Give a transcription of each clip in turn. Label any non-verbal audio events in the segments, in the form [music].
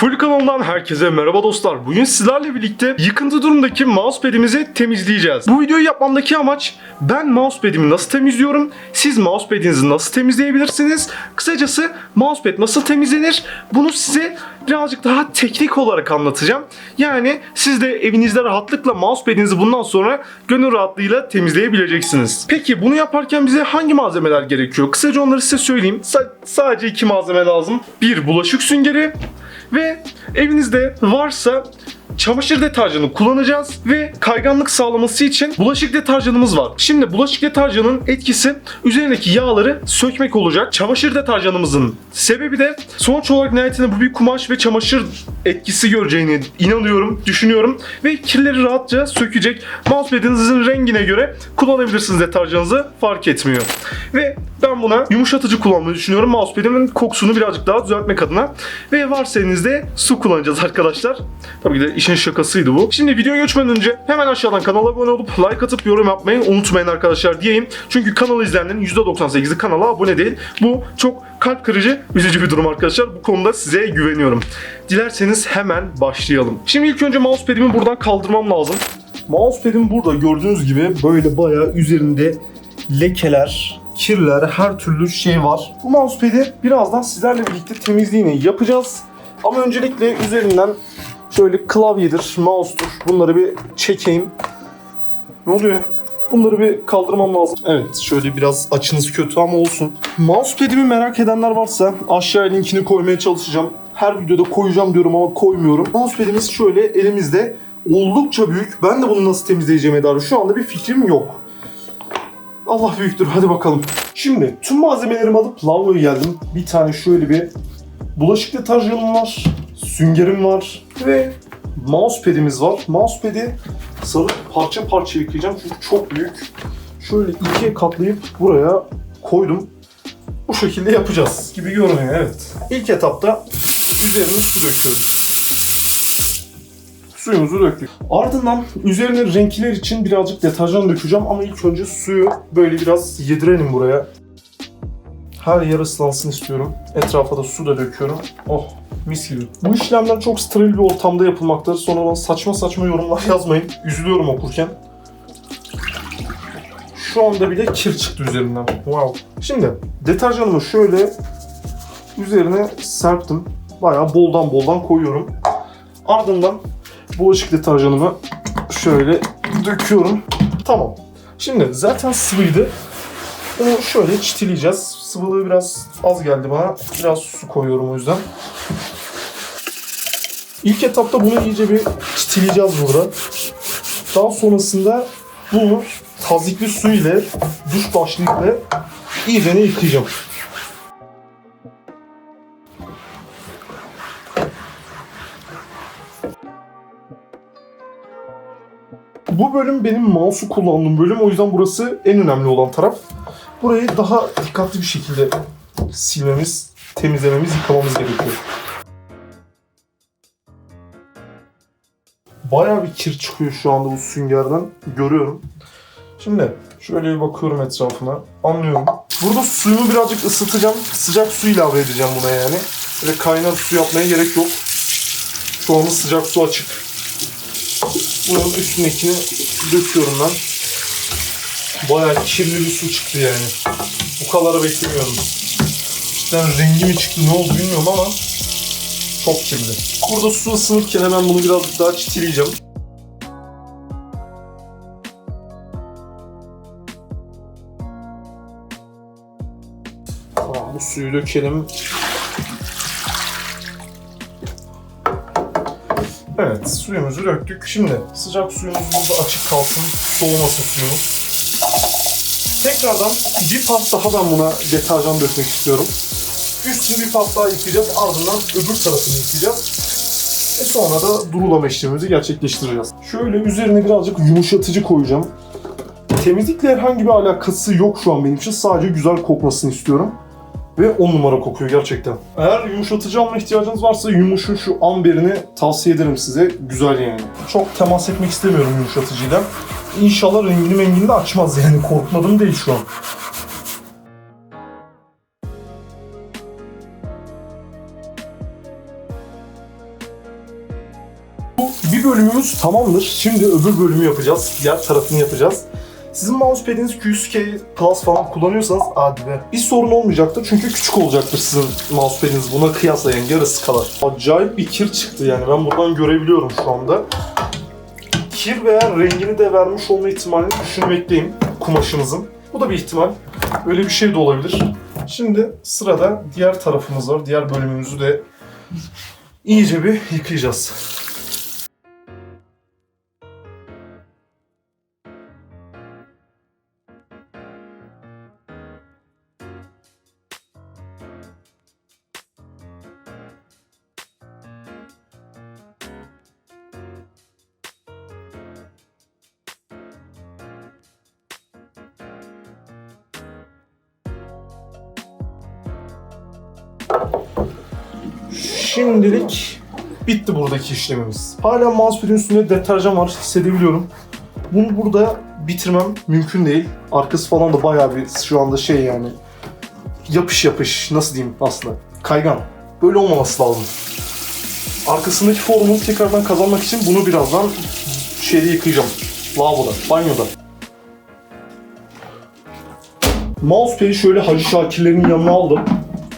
Full kanalından herkese merhaba dostlar. Bugün sizlerle birlikte yıkıntı durumdaki mousepad'imizi temizleyeceğiz. Bu videoyu yapmamdaki amaç ben mousepad'imi nasıl temizliyorum, siz mousepad'inizi nasıl temizleyebilirsiniz, kısacası mousepad nasıl temizlenir bunu size birazcık daha teknik olarak anlatacağım. Yani siz de evinizde rahatlıkla mousepad'inizi bundan sonra gönül rahatlığıyla temizleyebileceksiniz. Peki bunu yaparken bize hangi malzemeler gerekiyor? Kısaca onları size söyleyeyim. Sa- sadece iki malzeme lazım. Bir bulaşık süngeri, ve evinizde varsa çamaşır deterjanı kullanacağız ve kayganlık sağlaması için bulaşık deterjanımız var. Şimdi bulaşık deterjanının etkisi üzerindeki yağları sökmek olacak. Çamaşır deterjanımızın sebebi de sonuç olarak nihayetinde bu bir kumaş ve çamaşır etkisi göreceğini inanıyorum, düşünüyorum ve kirleri rahatça sökecek. Mousepad'inizin rengine göre kullanabilirsiniz deterjanınızı fark etmiyor. Ve ben buna yumuşatıcı kullanmayı düşünüyorum. Mousepad'imin kokusunu birazcık daha düzeltmek adına. Ve varsa elinizde su kullanacağız arkadaşlar. Tabii ki de işin şakasıydı bu. Şimdi videoya geçmeden önce hemen aşağıdan kanala abone olup like atıp yorum yapmayı unutmayın arkadaşlar diyeyim. Çünkü kanalı izleyenlerin %98'i kanala abone değil. Bu çok kalp kırıcı, üzücü bir durum arkadaşlar. Bu konuda size güveniyorum. Dilerseniz hemen başlayalım. Şimdi ilk önce mousepad'imi buradan kaldırmam lazım. Mousepad'im burada gördüğünüz gibi böyle bayağı üzerinde lekeler, kirler, her türlü şey var. Bu mousepad'i birazdan sizlerle birlikte temizliğini yapacağız. Ama öncelikle üzerinden şöyle klavyedir, mouse'dur bunları bir çekeyim. Ne oluyor? Bunları bir kaldırmam lazım. Evet şöyle biraz açınız kötü ama olsun. Mousepad'imi merak edenler varsa aşağıya linkini koymaya çalışacağım. Her videoda koyacağım diyorum ama koymuyorum. Mousepad'imiz şöyle elimizde oldukça büyük. Ben de bunu nasıl temizleyeceğime dair şu anda bir fikrim yok. Allah büyüktür hadi bakalım. Şimdi tüm malzemelerimi alıp lavaboya geldim. Bir tane şöyle bir bulaşık deterjanım var. Süngerim var. Ve mousepad'imiz var. Mousepad'i sarıp parça parça yıkayacağım çünkü çok büyük. Şöyle ikiye katlayıp buraya koydum. Bu şekilde yapacağız gibi görünüyor evet. İlk etapta üzerine su döküyoruz. Suyumuzu döktük. Ardından üzerine renkler için birazcık deterjan dökeceğim ama ilk önce suyu böyle biraz yedirelim buraya. Her yer ıslansın istiyorum. Etrafa da su da döküyorum. Oh mis gibi. Bu işlemler çok steril bir ortamda yapılmaktadır. Sonra bana saçma saçma yorumlar [laughs] yazmayın. Üzülüyorum okurken. Şu anda bile kir çıktı üzerinden. Wow. Şimdi deterjanımı şöyle üzerine serptim. Bayağı boldan boldan koyuyorum. Ardından bulaşık deterjanımı şöyle döküyorum. Tamam. Şimdi zaten sıvıydı. Bunu şöyle çitileyeceğiz. Sıvılığı biraz az geldi bana. Biraz su koyuyorum o yüzden. İlk etapta bunu iyice bir çitileyeceğiz burada. Daha sonrasında bunu tazikli su ile duş başlığıyla iyice yıkayacağım. Bu bölüm benim mouse'u kullandığım bölüm. O yüzden burası en önemli olan taraf. Burayı daha dikkatli bir şekilde silmemiz, temizlememiz, yıkamamız gerekiyor. Bayağı bir kir çıkıyor şu anda bu süngerden. Görüyorum. Şimdi şöyle bir bakıyorum etrafıma. Anlıyorum. Burada suyumu birazcık ısıtacağım. Sıcak su ilave edeceğim buna yani. Böyle kaynar su yapmaya gerek yok. Şu anda sıcak su açık. Bunun üstündekini döküyorum ben. Bayağı kirli bir su çıktı yani. Bu kadar beklemiyorum. İşte rengi mi çıktı ne oldu bilmiyorum ama çok kirli. Burada su ısınırken hemen bunu birazcık daha çitileyeceğim. Tamam bu suyu dökelim. Evet suyumuzu döktük. Şimdi sıcak suyumuz burada açık kalsın. Soğumasın suyumuz. Tekrardan bir pat daha ben buna deterjan dökmek istiyorum. Üstünü bir pat daha yıkayacağız. Ardından öbür tarafını yıkayacağız. Ve sonra da durulama işlemimizi gerçekleştireceğiz. Şöyle üzerine birazcık yumuşatıcı koyacağım. Temizlikle herhangi bir alakası yok şu an benim için. Sadece güzel kokmasını istiyorum. Ve 10 numara kokuyor gerçekten. Eğer yumuşatıcı alma ihtiyacınız varsa yumuşun şu amberini tavsiye ederim size. Güzel yani. Çok temas etmek istemiyorum yumuşatıcıyla. İnşallah rengini mengini de açmaz yani. Korkmadım değil şu an. Bu bir bölümümüz tamamdır. Şimdi öbür bölümü yapacağız. Diğer tarafını yapacağız. Sizin mousepad'iniz Q2 Plus falan kullanıyorsanız hadi be. Bir sorun olmayacaktır çünkü küçük olacaktır sizin mousepad'iniz buna kıyasla yani yarısı kadar. Acayip bir kir çıktı yani ben buradan görebiliyorum şu anda. Kir veya rengini de vermiş olma ihtimalini düşünmekteyim kumaşımızın. Bu da bir ihtimal. Öyle bir şey de olabilir. Şimdi sırada diğer tarafımız var. Diğer bölümümüzü de iyice bir yıkayacağız. Şimdilik bitti buradaki işlemimiz. Hala mousepad'in üstünde deterjan var hissedebiliyorum. Bunu burada bitirmem mümkün değil. Arkası falan da bayağı bir şu anda şey yani yapış yapış nasıl diyeyim aslında kaygan. Böyle olmaması lazım. Arkasındaki formu tekrardan kazanmak için bunu birazdan şeyde yıkayacağım. Lavaboda, banyoda. Mousepad'i şöyle Hacı Şakirlerin yanına aldım.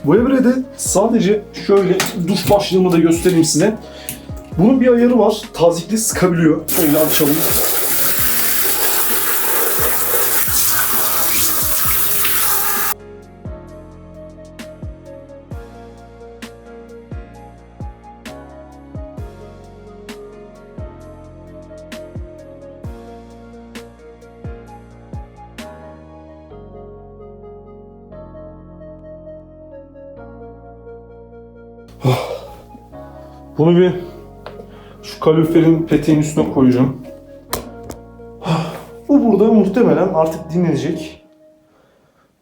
Bu evrede sadece şöyle duş başlığımı da göstereyim size. Bunun bir ayarı var. Tazikli sıkabiliyor. Şöyle açalım. Bunu bir şu kaloriferin peteğin üstüne koyacağım. Bu burada muhtemelen artık dinlenecek.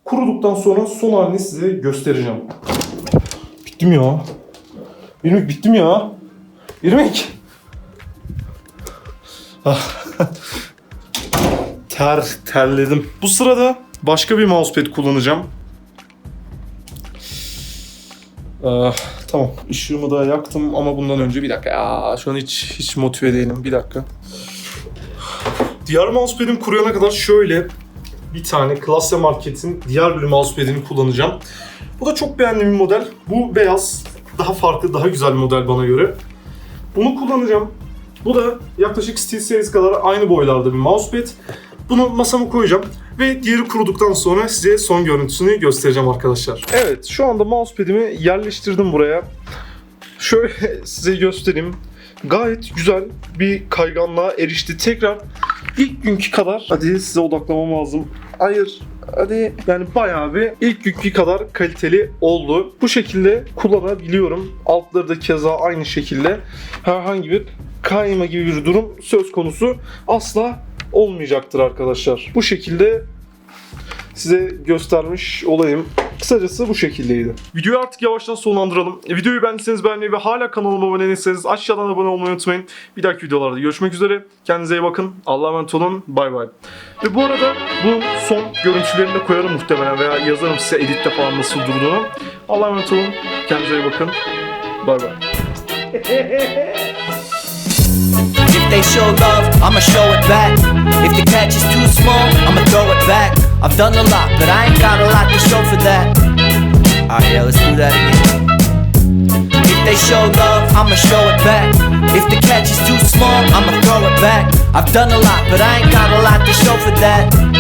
Kuruduktan sonra son halini size göstereceğim. Bittim ya. İrmik bittim ya. İrmik. Ah. [laughs] Ter, terledim. Bu sırada başka bir mousepad kullanacağım. Ah, tamam. Işığımı da yaktım ama bundan önce bir dakika. Ya, şu an hiç hiç motive değilim. Bir dakika. Diğer mousepad'im kuruyana kadar şöyle bir tane Klasya Market'in diğer bir mousepad'ini kullanacağım. Bu da çok beğendiğim bir model. Bu beyaz. Daha farklı, daha güzel bir model bana göre. Bunu kullanacağım. Bu da yaklaşık SteelSeries kadar aynı boylarda bir mousepad. Bunu masama koyacağım ve diğeri kuruduktan sonra size son görüntüsünü göstereceğim arkadaşlar. Evet, şu anda mousepad'imi yerleştirdim buraya. Şöyle [laughs] size göstereyim. Gayet güzel bir kayganlığa erişti. Tekrar ilk günkü kadar. Hadi size odaklamam lazım. Hayır. Hadi yani bayağı bir ilk günkü kadar kaliteli oldu. Bu şekilde kullanabiliyorum. Altları da keza aynı şekilde. Herhangi bir kayma gibi bir durum söz konusu asla olmayacaktır arkadaşlar. Bu şekilde size göstermiş olayım. Kısacası bu şekildeydi. Videoyu artık yavaştan sonlandıralım. E, videoyu beğendiyseniz beğenmeyi ve hala kanalıma abone değilseniz aşağıdan abone olmayı unutmayın. Bir dahaki videolarda görüşmek üzere. Kendinize iyi bakın. Allah'a emanet olun. Bay bay. Ve bu arada bu son görüntülerini de koyarım muhtemelen veya yazarım size editte falan nasıl durduğunu. Allah'a emanet olun. Kendinize iyi bakın. Bay bay. [laughs] If they show love, I'ma show it back. If the catch is too small, I'ma throw it back. I've done a lot, but I ain't got a lot to show for that. Alright, yeah, let's do that again. If they show love, I'ma show it back. If the catch is too small, I'ma throw it back. I've done a lot, but I ain't got a lot to show for that.